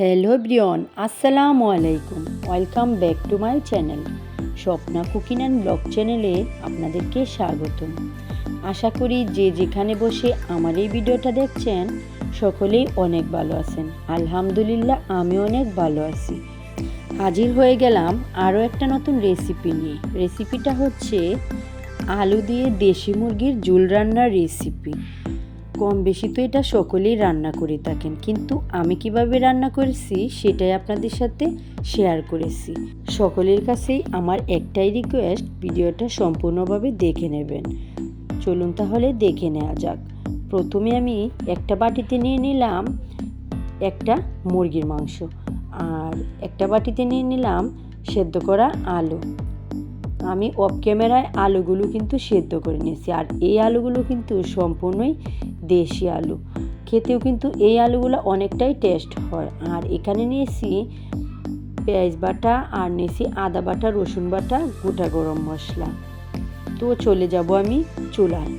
Hello ব্রিয়ন আসসালামু আলাইকুম welcome back to my channel Swapna cooking and blog চ্যানেলে আপনাদেরকে স্বাগতম। আশা করি যে যেখানে বসে আমার এই ভিডিওটা দেখছেন, সকলেই অনেক ভালো আছেন। আলহামদুলিল্লাহ আমি অনেক ভালো আছি। হাজির হয়ে গেলাম আরও একটা নতুন রেসিপি নিয়ে। রেসিপিটা হচ্ছে আলু দিয়ে দেশি মুরগির ঝুল রান্নার রেসিপি কম বেশি তো এটা সকলেই রান্না করে থাকেন। কিন্তু আমি কীভাবে রান্না করেছি সেটাই আপনাদের সাথে শেয়ার করেছি। সকলের কাছেই আমার একটাই রিকোয়েস্ট ভিডিওটা সম্পূর্ণভাবে দেখে নেবেন। চলুন তাহলে দেখে নেওয়া যাক। প্রথমে আমি একটা বাটিতে নিয়ে নিলাম একটা মুরগির মাংস আর একটা বাটিতে নিয়ে নিলাম সেদ্ধ করা আলু। আমি অফ ক্যামেরায় আলুগুলো কিন্তু সেদ্ধ করে নিয়েছি আর এই আলুগুলো কিন্তু সম্পূর্ণই দেশি আলু। খেতেও কিন্তু এই আলুগুলো অনেকটাই টেস্ট হয়। আর এখানে নিয়েছি পেঁয়াজ বাটা আর নিয়েছি আদা বাটা, রসুন বাটা, গোটা গরম মশলা। তো চলে যাব আমি চুলায়।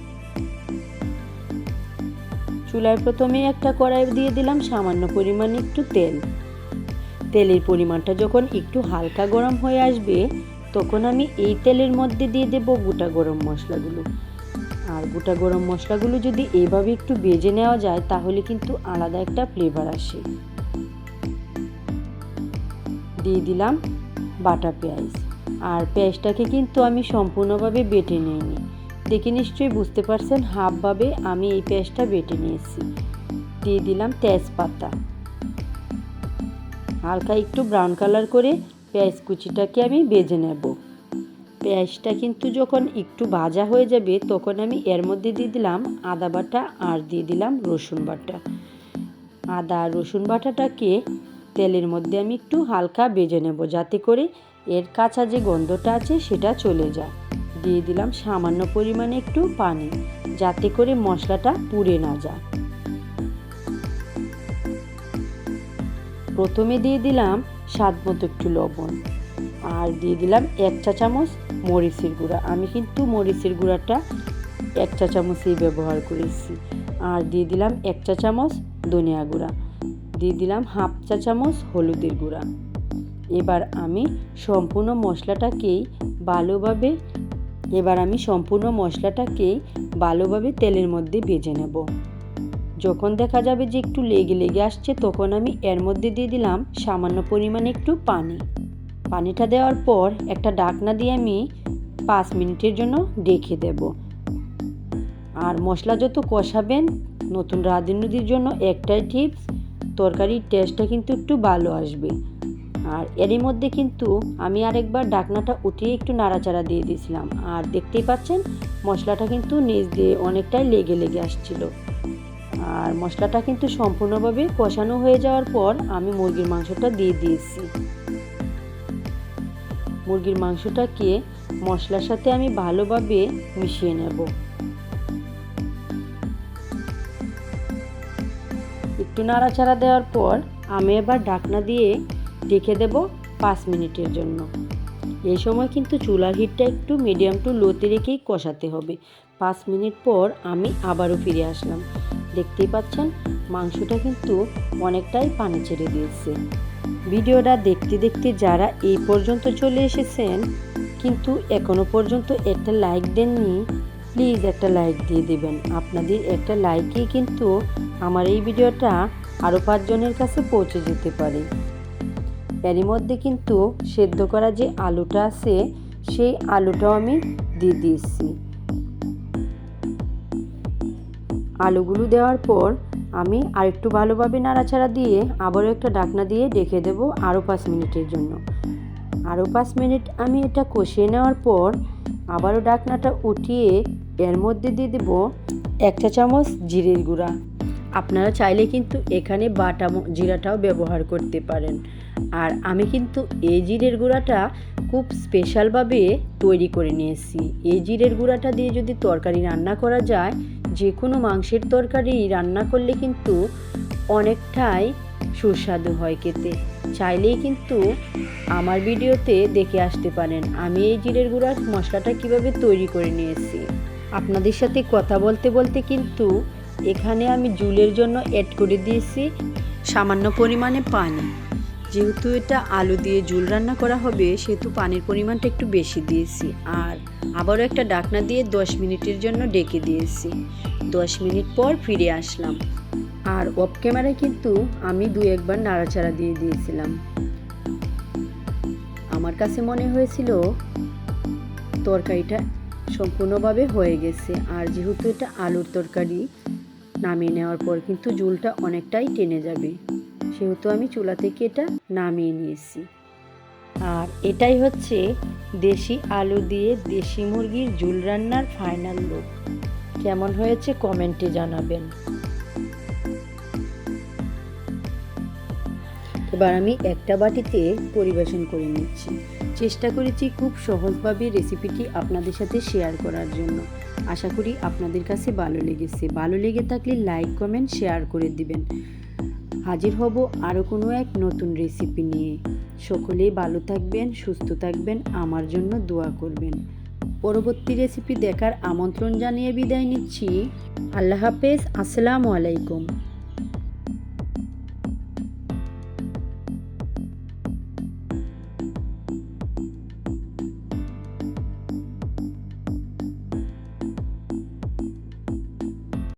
চুলায় প্রথমে একটা কড়াই দিয়ে দিলাম সামান্য পরিমাণে একটু তেল। তেলের পরিমাণটা যখন একটু হালকা গরম হয়ে আসবে, তখন আমি এই তেলের মধ্যে দিয়ে দেব গোটা গরম মশলাগুলো। আর গোটা গরম মশলাগুলো যদি এভাবে একটু বেজে নেওয়া যায়, তাহলে কিন্তু আলাদা একটা ফ্লেভার আসে। দিয়ে দিলাম বাটা পেঁয়াজ। আর পেঁয়াজটাকে কিন্তু আমি সম্পূর্ণভাবে বেটে নিইনি। দেখে নিশ্চয়ই বুঝতে পারছেন হাফভাবে আমি এই পেঁয়াজটা বেটে নিয়েছি। দিয়ে দিলাম তেজপাতা। হালকা একটু ব্রাউন কালার করে পেঁয়াজ কুচিটাকে আমি বেজে নেব। পেঁয়াজটা কিন্তু যখন একটু ভাজা হয়ে যাবে, তখন আমি এর মধ্যে দিয়ে দিলাম আদা বাটা আর দিয়ে দিলাম রসুন বাটা। আদা রসুন বাটাটাকে তেলের মধ্যে আমি একটু হালকা বেজে নেব যাতে করে এর কাঁচা যে গন্ধটা আছে সেটা চলে যায়। দিয়ে দিলাম সামান্য পরিমাণে একটু পানি যাতে করে মশলাটা পুড়ে না যায়। প্রথমে দিয়ে দিলাম স্বাদ মতো একটু লবণ। আর দিয়ে দিলাম এক চা চামচ মরিচের গুঁড়া। আমি কিন্তু মরিচের গুঁড়াটা এক চা চামচই ব্যবহার করেছি। আর দিয়ে দিলাম এক চা চামচ ধনিয়া গুঁড়া। দিয়ে দিলাম হাফ চা চামচ হলুদের গুঁড়া। এবার আমি সম্পূর্ণ মশলাটাকেই ভালোভাবে, এবার আমি সম্পূর্ণ মশলাটাকেই ভালোভাবে তেলের মধ্যে ভেজে নেব। যখন দেখা যাবে যে একটু লেগে লেগে আসছে, তখন আমি এর মধ্যে দিয়ে দিলাম সামান্য পরিমাণে একটু পানি। পানিটা দেওয়ার পর একটা ডাকনা দিয়ে আমি পাঁচ মিনিটের জন্য ডেকে দেব। আর মশলা যত কষাবেন, নতুন রাঁধুনিদের জন্য একটাই টিপস তরকারির টেস্টটা কিন্তু একটু ভালো আসবে। আর এরই মধ্যে কিন্তু আমি আরেকবার ডাকনাটা উঠিয়ে একটু নাড়াচাড়া দিয়ে দিয়েছিলাম। আর দেখতেই পাচ্ছেন, মশলাটা কিন্তু নিচ দিয়ে অনেকটাই লেগে লেগে আসছিল। আর মশলাটা কিন্তু সম্পূর্ণভাবে কষানো হয়ে যাওয়ার পর আমি মুরগির মাংসটা দিয়ে দিয়েছি। মুরগির মাংসটাকে মশলার সাথে আমি ভালোভাবে মিশিয়ে নেব। একটু নাড়াচাড়া দেওয়ার পর আমি এবার ঢাকনা দিয়ে রেখে দেব পাঁচ মিনিটের জন্য। এই সময় কিন্তু চুলার হিটটা একটু মিডিয়াম টু লোতে রেখেই কষাতে হবে। পাঁচ মিনিট পর আমি আবারও ফিরে আসলাম। দেখতেই পাচ্ছেন, মাংসটা কিন্তু অনেকটাই পানি ছেড়ে দিয়েছে। ভিডিওটা দেখতে দেখতে যারা এই পর্যন্ত চলে এসেছেন, কিন্তু এখনও পর্যন্ত একটা লাইক দেননি, প্লিজ একটা লাইক দিয়ে দেবেন। আপনাদের একটা লাইকেই কিন্তু আমার এই ভিডিওটা আরও পাঁচজনের কাছে পৌঁছে যেতে পারে। এরই মধ্যে কিন্তু সেদ্ধ করা যে আলুটা আছে, সেই আলুটাও আমি দিয়ে দিয়েছি। আলুগুলো দেওয়ার পর আমি আরেকটু ভালোভাবে নাড়াচাড়া দিয়ে আবারও একটা ডাকনা দিয়ে ডেকে দেবো আরও পাঁচ মিনিটের জন্য। আরও পাঁচ মিনিট আমি এটা কষিয়ে নেওয়ার পর আবারও ডাকনাটা উঠিয়ে এর মধ্যে দিয়ে দেবো এক চা চামচ জিরের গুঁড়া। আপনারা চাইলে কিন্তু এখানে বাটা জিরাটাও ব্যবহার করতে পারেন। আর আমি কিন্তু এই জিরের গুঁড়াটা খুব স্পেশালভাবে তৈরি করে নিয়েছি। এই জিরের গুঁড়াটা দিয়ে যদি তরকারি রান্না করা যায় যে কোনো মাংসের তরকারি রান্না করলে কিন্তু অনেকটাই সুস্বাদু হয় খেতে। চাইলেই কিন্তু আমার ভিডিওতে দেখে আসতে পারেন আমি এই জিরের গুঁড়ার মশলাটা কীভাবে তৈরি করে নিয়েছি। আপনাদের সাথে কথা বলতে বলতে কিন্তু এখানে আমি জুলের জন্য অ্যাড করে দিয়েছি সামান্য পরিমাণে পানি। যেহেতু এটা আলু দিয়ে ঝুল রান্না করা হবে, সেহেতু পানির পরিমাণটা একটু বেশি দিয়েছি। আর আবারও একটা ডাকনা দিয়ে দশ মিনিটের জন্য ডেকে দিয়েছি। দশ মিনিট পর ফিরে আসলাম। আর অফ ক্যামেরায় কিন্তু আমি দু একবার নাড়াচাড়া দিয়ে দিয়েছিলাম। আমার কাছে মনে হয়েছিল তরকারিটা সম্পূর্ণভাবে হয়ে গেছে। আর যেহেতু এটা আলুর তরকারি, নামিয়ে নেওয়ার পর কিন্তু ঝোলটা অনেকটাই টেনে যাবে। সেহেতু আমি চুলা থেকে এটা নামিয়ে নিয়েছি। আর এটাই হচ্ছে দেশি আলু দিয়ে দেশি মুরগির ঝুল রান্নার ফাইনাল লুক কেমন হয়েছে কমেন্টে জানাবেন। এবার আমি একটা বাটিতে পরিবেশন করে নিচ্ছি। চেষ্টা করেছি খুব সহজভাবে রেসিপিটি আপনাদের সাথে শেয়ার করার জন্য। আশা করি আপনাদের কাছে ভালো লেগেছে। ভালো লেগে থাকলে লাইক কমেন্ট শেয়ার করে দিবেন। হাজির হব আরও কোনো এক নতুন রেসিপি নিয়ে। সকলেই ভালো থাকবেন, সুস্থ থাকবেন, আমার জন্য দোয়া করবেন। পরবর্তী রেসিপি দেখার আমন্ত্রণ জানিয়ে বিদায় নিচ্ছি। আল্লাহ হাফেজ, আসসালামু আলাইকুম।